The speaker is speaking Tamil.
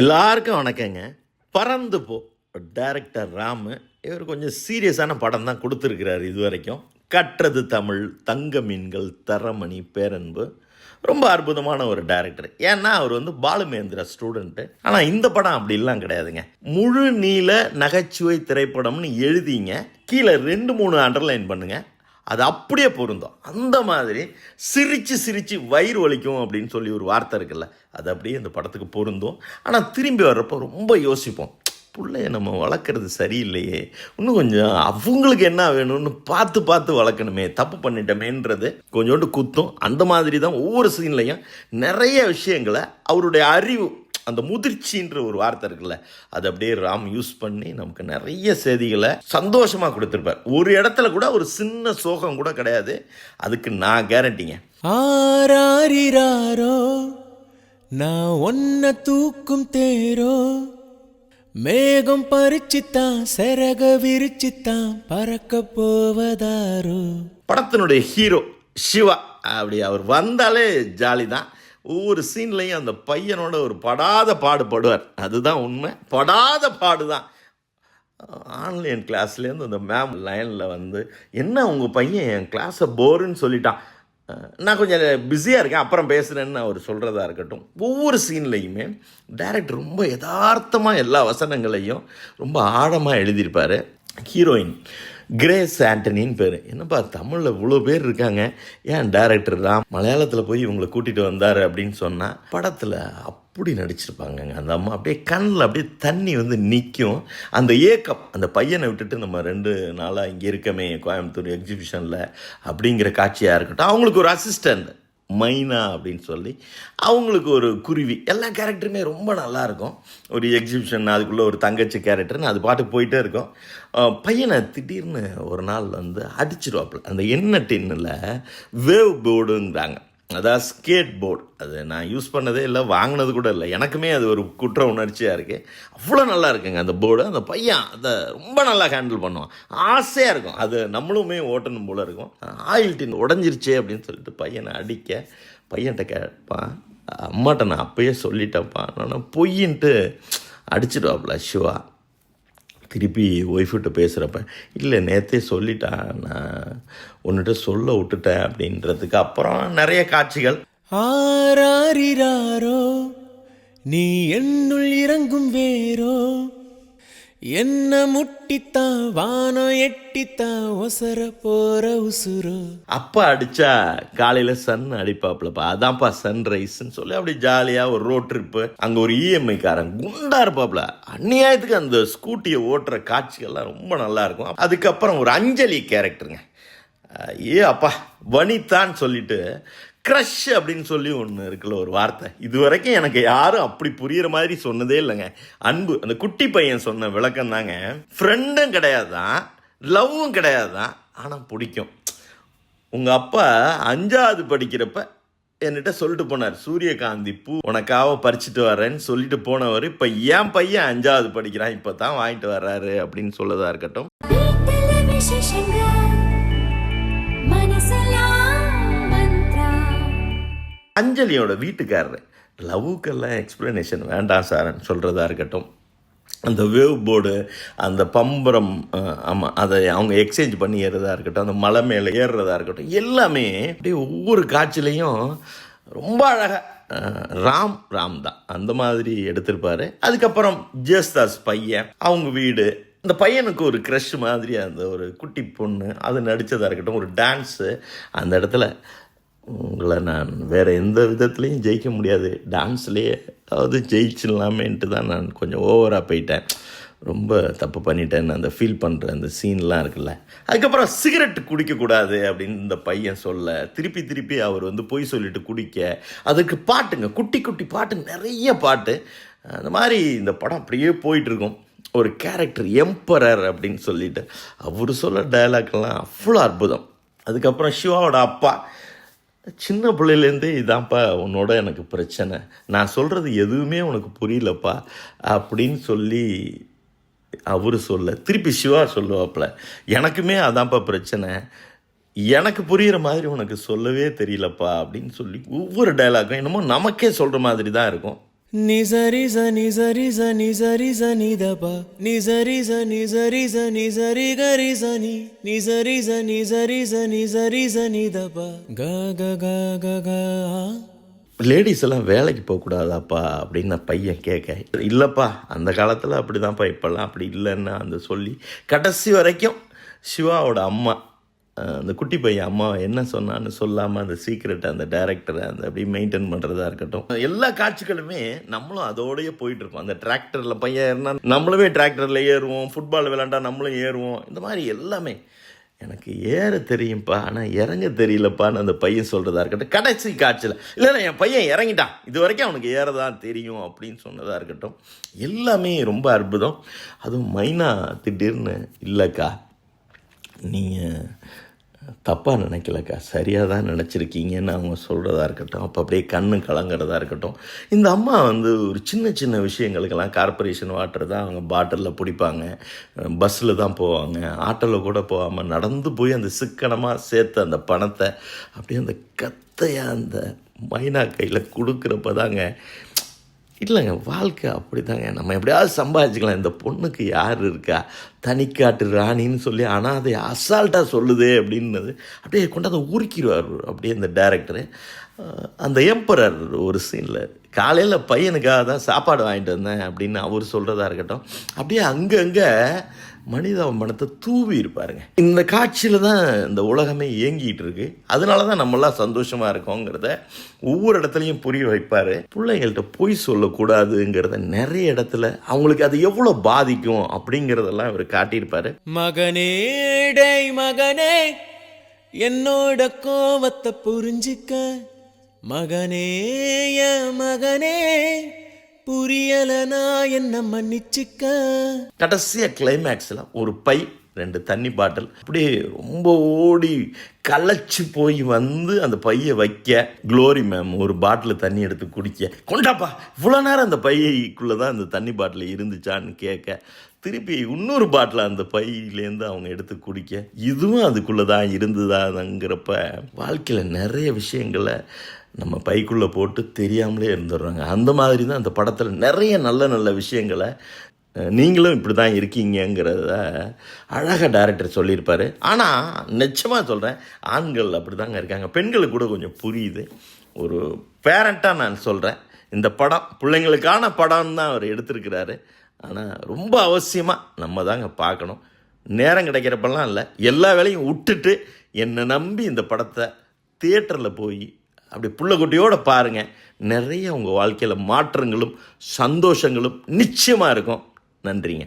எல்லாருக்கும் வணக்கங்க. பறந்து போ. டைரக்டர் ராமு இவர் கொஞ்சம் சீரியஸான படம் தான் கொடுத்துருக்கிறார் இது வரைக்கும் கற்றது தமிழ் தங்க மீன்கள் தரமணி பேரன்பு. ரொம்ப அற்புதமான ஒரு டைரக்டர் ஏன்னா அவர் வந்து பாலுமேந்திரா ஸ்டூடெண்ட்டு ஆனால் இந்த படம் அப்படிலாம் கிடையாதுங்க. முழு நீள நகைச்சுவை திரைப்படம்னு எழுதிங்க. கீழே ரெண்டு மூணு அண்டர்லைன் பண்ணுங்கள் அது அப்படியே பொருந்தும். அந்த மாதிரி சிரித்து சிரித்து வயிறு வலிக்கும் அப்படின்னு சொல்லி ஒரு வார்த்தை இருக்குல்ல அது அப்படியே இந்த படத்துக்கு பொருந்தும். ஆனால் திரும்பி வர்றப்போ ரொம்ப யோசிப்போம் பிள்ளைய நம்ம வளர்க்குறது சரியில்லையே இன்னும் கொஞ்சம் அவங்களுக்கு என்ன வேணும்னு பார்த்து பார்த்து வளர்க்கணுமே தப்பு பண்ணிட்டோமேன்றது கொஞ்சோண்டு குத்தும். அந்த மாதிரி தான் ஒவ்வொரு சீன்லையும் நிறைய விஷயங்களை அவருடைய அறிவு அந்த முதிர்ச்சின்ற ஒரு வார்த்தை இருக்குல்ல அது அப்படியே ராம் யூஸ் பண்ணி நமக்கு நிறைய செய்திகளை சந்தோஷமாக கொடுத்துருப்பார். ஒரு இடத்துல கூட ஒரு சின்ன சோகம் கூட கிடையாது. அதுக்கு நான் கேரண்டிங்க ஆராரிராரோ நான் ஒன்ன தூக்கும் தேரோ மேகம் பறிச்சுத்தான் சிறக விரிச்சுத்தான் பறக்க போவதாரோ. படத்தினுடைய ஹீரோ சிவா. அப்படி அவர் வந்தாலே ஜாலி தான் ஒவ்வொரு சீன்லையும் அந்த பையனோட ஒரு படாத பாடுபடுவார். அதுதான் உண்மை. படாத பாடு தான் ஆன்லைன் கிளாஸ்லேருந்து அந்த மேம் லைனில் வந்து என்ன உங்கள் பையன் என் கிளாஸை போருன்னு சொல்லிட்டான். நான் கொஞ்சம் பிஸியாக இருக்கேன் அப்புறம் பேசுகிறேன்னு அவர் சொல்கிறதா இருக்கட்டும். ஒவ்வொரு சீன்லையுமே டேரக்டர் ரொம்ப யதார்த்தமாக எல்லா வசனங்களையும் ரொம்ப ஆழமாக எழுதியிருப்பார். ஹீரோயின் கிரேஸ் ஆண்டனின்னு பேர். என்னப்பா தமிழில் இவ்வளோ பேர் இருக்காங்க. ஏன் டேரக்டர் ராம் மலையாளத்தில் போய் இவங்களை கூட்டிகிட்டு வந்தார் அப்படின்னு சொன்னால் படத்தில் அப்படி நடிச்சிருப்பாங்கங்க. அந்த அம்மா அப்படியே கண்ணில் அப்படியே தண்ணி வந்து நிற்கும் அந்த ஏக்கம் அந்த பையனை விட்டுட்டு நம்ம ரெண்டு நாளாக இங்கே இருக்கமே கோயம்புத்தூர் எக்ஸிபிஷனில் அப்படிங்கிற காட்சியாக இருக்கட்டும். அவங்களுக்கு ஒரு அசிஸ்டண்ட் மைனா அப்படின்னு சொல்லி அவங்களுக்கு ஒரு குருவி. எல்லா கேரக்டருமே ரொம்ப நல்லாயிருக்கும். ஒரு எக்ஸிபிஷன் அதுக்குள்ளே ஒரு தங்கச்சி கேரக்டர்னு அது பாட்டு போயிட்டே இருக்கும். பையனை திடீர்னு ஒரு நாள் வந்து அடிச்சிருவாப்புல. அந்த எண்ணெய் டின்னில் வேவ் போர்டுங்கிறாங்க. அதாவது ஸ்கேட் போர்டு அது நான் யூஸ் பண்ணதே இல்லை வாங்கினது கூட இல்லை. எனக்குமே அது ஒரு குற்ற உணர்ச்சியாக இருக்குது அவ்வளோ நல்லா இருக்குங்க அந்த போர்டு அந்த பையன் அதை ரொம்ப நல்லா ஹேண்டில் பண்ணுவான். ஆசையாக இருக்கும். அது நம்மளுமே ஓட்டணும் போல் இருக்கும். ஆயில் டின் உடஞ்சிருச்சே அப்படின்னு சொல்லிட்டு பையனை அடிக்க பையன்கிட்ட கேட்பான் அம்மாட்ட நான் அப்பயே சொல்லிட்டேன்ப்பா. நான் பொய்யின்ட்டு அடிச்சிடுவாப்புல சிவா. திருப்பி ஒய்ஃப்கிட்ட பேசுகிறப்ப இல்லை நேற்றே சொல்லிட்டான் நான் உன்னிட்ட சொல்ல விட்டுட்டேன் அப்படின்றதுக்கு அப்புறம் நிறைய காட்சிகள். ஆராரிராரோ நீ என்னுள் இறங்கும் வேரோ என்ன முட்டித்தான் வானம் எட்டித்தான் ஒசர போற உசுரோ? அப்பா அடிச்சா காலையில் சன் அடிப்பாப்லப்பா அதான்ப்பா சன்ரைஸ்ன்னு சொல்லி அப்படி ஜாலியாக ஒரு ரோட் ட்ரிப்பு அங்கே ஒரு இஎம்ஐ காரன் குண்டா இருப்பாப்ல அந்நியாயத்துக்கு அந்த ஸ்கூட்டியை ஓட்டுற காட்சிகள்லாம் ரொம்ப நல்லா இருக்கும். அதுக்கப்புறம் ஒரு அஞ்சலி கேரக்டருங்க ஏ அப்பா வனிதான்னு சொல்லிட்டு க்ரஷ் அப்படின்னு சொல்லி ஒன்று இருக்குல்ல ஒரு வார்த்தை. இது வரைக்கும் எனக்கு யாரும் அப்படி புரியுற மாதிரி சொன்னதே இல்லைங்க. அன்பு அந்த குட்டி பையன் சொன்ன விளக்கம் தாங்க. ஃப்ரெண்டும் கிடையாதான் லவ்வும் கிடையாதான் ஆனால் பிடிக்கும். உங்கள் அப்பா அஞ்சாவது படிக்கிறப்ப என்கிட்ட சொல்லிட்டு போனார் சூரியகாந்தி பூ உனக்காக பறிச்சுட்டு வரேன்னு சொல்லிட்டு போனவர் இப்போ என் பையன் அஞ்சாவது படிக்கிறான் இப்போ தான் வாங்கிட்டு வர்றாரு அப்படின்னு சொல்லதா இருக்கட்டும். அஞ்சலியோட வீட்டுக்காரர். லவ்வுக்கெல்லாம் எக்ஸ்ப்ளனேஷன் வேண்டாம் சார்ன்னு சொல்கிறதா இருக்கட்டும். அந்த வேவ் போர்டு அந்த பம்பரம் ஆமாம் அதை அவங்க எக்ஸ்சேஞ்ச் பண்ணி ஏறுறதா இருக்கட்டும் அந்த மலை மேலே ஏறுறதா இருக்கட்டும் எல்லாமே அப்படியே ஒவ்வொரு காட்சிலையும் ரொம்ப அழகாக ராம் ராம் தான். அந்த மாதிரி எடுத்திருப்பாரு. அதுக்கப்புறம் ஜேஸ்தாஸ் பையன் அவங்க வீடு. இந்த பையனுக்கு ஒரு க்ரஷ் மாதிரி அந்த ஒரு குட்டி பொண்ணு அது நடித்ததாக இருக்கட்டும் ஒரு டான்ஸு அந்த இடத்துல உங்களை நான் வேறு எந்த விதத்துலேயும் ஜெயிக்க முடியாது. டான்ஸ்லேயே அதாவது ஜெயிச்சிடலாமேன்ட்டு தான் நான் கொஞ்சம் ஓவராக போயிட்டேன். ரொம்ப தப்பு பண்ணிட்டேன்னு அந்த ஃபீல் பண்ணுற அந்த சீன்லாம் இருக்குல்ல. அதுக்கப்புறம் சிகரெட் குடிக்கக்கூடாது அப்படின்னு இந்த பையன் சொல்ல திருப்பி திருப்பி அவர் வந்து பொய் சொல்லிட்டு குடிக்க அதுக்கு பாட்டுங்க குட்டி குட்டி பாட்டு நிறைய பாட்டு. அந்த மாதிரி இந்த படம் அப்படியே போயிட்டுருக்கும். ஒரு கேரக்டர் எம்பரர் அப்படின்னு சொல்லிட்டு. அவர் சொல்ல டயலாக்லாம் அவ்வளோ அற்புதம். அதுக்கப்புறம் சிவாவோட அப்பா சின்ன பிள்ளையிலேருந்தே இதான்ப்பா உன்னோட எனக்கு பிரச்சனை. நான் சொல்கிறது எதுவுமே உனக்கு புரியலப்பா அப்படின்னு சொல்லி அவர் சொல்ல திருப்பி சிவா சொல்லுவாப்புல எனக்குமே அதான்ப்பா பிரச்சனை. எனக்கு புரிகிற மாதிரி உனக்கு சொல்லவே தெரியலப்பா அப்படின்னு சொல்லி ஒவ்வொரு டைலாக்கும் என்னமோ நமக்கே சொல்கிற மாதிரி தான் இருக்கும். நிசரிச நிசரிச நிசரிச நிதப. நிசரிச நிசரிச நிசரி கரிச நி. நிசரிச நிசரிச நிசரிச நிதப. க க க க க. லேடிஸ் எல்லாம் வேலைக்கு போகக்கூடாதாப்பா அப்படின்னு நான் பையன் கேட்க இல்லைப்பா அந்த காலத்தில் அப்படி தான்ப்பா இப்போல்லாம் அப்படி இல்லைன்னு அந்த சொல்லி கடைசி வரைக்கும் சிவாவோட அம்மா. அந்த குட்டி பையன் அம்மா என்ன சொன்னான்னு சொல்லாமல் அந்த சீக்ரெட் அந்த டேரக்டரை அந்த அப்படி மெயின்டைன் பண்ணுறதா இருக்கட்டும். எல்லா காட்சிகளுமே நம்மளும் அதோடய போயிட்டுருப்போம் அந்த டிராக்டரில் பையன் ஏறினா நம்மளுமே டிராக்டரில் ஏறுவோம். ஃபுட்பால் விளாண்டா நம்மளும் ஏறுவோம். இந்த மாதிரி எல்லாமே எனக்கு ஏற தெரியும்ப்பா ஆனால் இறங்க தெரியலப்பான்னு அந்த பையன் சொல்கிறதா இருக்கட்டும். கடைசி காட்சியில் இல்லைண்ணா என் பையன் இறங்கிட்டான். இது வரைக்கும் அவனுக்கு ஏறதான் தெரியும் அப்படின்னு சொன்னதாக இருக்கட்டும். எல்லாமே ரொம்ப அற்புதம். அதுவும் மைனா திடீர்னு இல்லைக்கா நீங்கள் தப்பாக நினைக்கலக்கா. சரியாக தான் நினச்சிருக்கீங்கன்னு அவங்க சொல்கிறதா இருக்கட்டும். அப்போ அப்படியே கண்ணு கலங்குறதா இருக்கட்டும். இந்த அம்மா வந்து ஒரு சின்ன சின்ன விஷயங்களுக்கெல்லாம் கார்ப்பரேஷன் வாட்டர் தான் அவங்க பாட்டிலில் பிடிப்பாங்க. பஸ்ஸில் தான் போவாங்க. ஆட்டோவில் கூட போகாமல் நடந்து போய் அந்த சிக்கனமாக சேர்த்த அந்த பணத்தை அப்படியே அந்த கத்தையாக அந்த மைனா கையில் கொடுக்குறப்ப தாங்க இல்லைங்க வாழ்க்கை அப்படிதாங்க. நம்ம எப்படியாவது சம்பாதிச்சுக்கலாம். இந்த பொண்ணுக்கு யார் இருக்கா? தனிக்காட்டு ராணின்னு சொல்லி ஆனால் அதை அசால்ட்டாக சொல்லுதே அப்படின்னது அப்படியே கொண்டாந்து உருக்கிடுவார் அப்படியே இந்த டேரக்டரு அந்த எம்பரர் ஒரு சீனில் காலையில் பையனுக்காக தான் சாப்பாடு வாங்கிட்டு வந்தேன் அப்படின்னு அவர் சொல்கிறதா இருக்கட்டும். அப்படியே அங்கங்கே மனித மனத்தை தூவி இருப்பாருங்க. இந்த காட்சியில் தான் இந்த உலகமே இயங்கிட்டு இருக்கு அதனால தான் நம்மளாம் சந்தோஷமாக இருக்கோங்கிறத ஒவ்வொரு இடத்துலையும் புரிய வைப்பார். பிள்ளைங்கள்ட்ட பொய் சொல்லக்கூடாதுங்கிறத நிறைய இடத்துல அவங்களுக்கு அது எவ்வளோ பாதிக்கும் அப்படிங்கிறதெல்லாம் இவர் காட்டியிருப்பார். மகனே மகனே என்னோட கோபத்தை புரிஞ்சுக்க. மகனே மகனே புரியலனா என்ன மன்னிச்சுக்க? கடைசியாக கிளைமேக்ஸ்ல ஒரு பை ரெண்டு தண்ணி பாட்டில் அப்படியே ரொம்ப ஓடி களைச்சு போய் வந்து அந்த பையை வைக்க க்ளோரி மேம் ஒரு பாட்டில் தண்ணி எடுத்து குடிக்க. கொண்டாப்பா இவ்வளோ நேரம் அந்த பையக்குள்ளே தான் அந்த தண்ணி பாட்டில் இருந்துச்சான்னு கேட்க திருப்பி இன்னொரு பாட்டில் அந்த பையிலேருந்து அவங்க எடுத்து குடிக்க. இதுவும் அதுக்குள்ளே தான் இருந்ததாங்கிறப்ப வாழ்க்கையில் நிறைய விஷயங்களை நம்ம பைக்குள்ளே போட்டு தெரியாமலே இருந்துடுறாங்க. அந்த மாதிரி தான் அந்த படத்தில் நிறைய நல்ல நல்ல விஷயங்களை நீங்களும் இப்படி தான் இருக்கீங்கங்கிறத அழகாக டேரக்டர் சொல்லியிருப்பார். ஆனால் நிச்சயமாக சொல்கிறேன் ஆண்கள் அப்படி தாங்க இருக்காங்க. பெண்களுக்கு கூட கொஞ்சம் புரியுது. ஒரு பேரண்ட்டாக நான் சொல்கிறேன் இந்த படம் பிள்ளைங்களுக்கான படம் தான் அவர் எடுத்திருக்கிறாரு. ஆனால் ரொம்ப அவசியமாக நம்ம தாங்க பார்க்கணும். நேரம் கிடைக்கிறப்பெல்லாம் இல்லை எல்லா வேலையும் விட்டுட்டு என்னை நம்பி இந்த படத்தை தியேட்டரில் போய் அப்படி புள்ளக்குட்டியோட பாருங்கள் நிறைய உங்கள் வாழ்க்கையில் மாற்றங்களும் சந்தோஷங்களும் நிச்சயமாக இருக்கும். நன்றிங்க.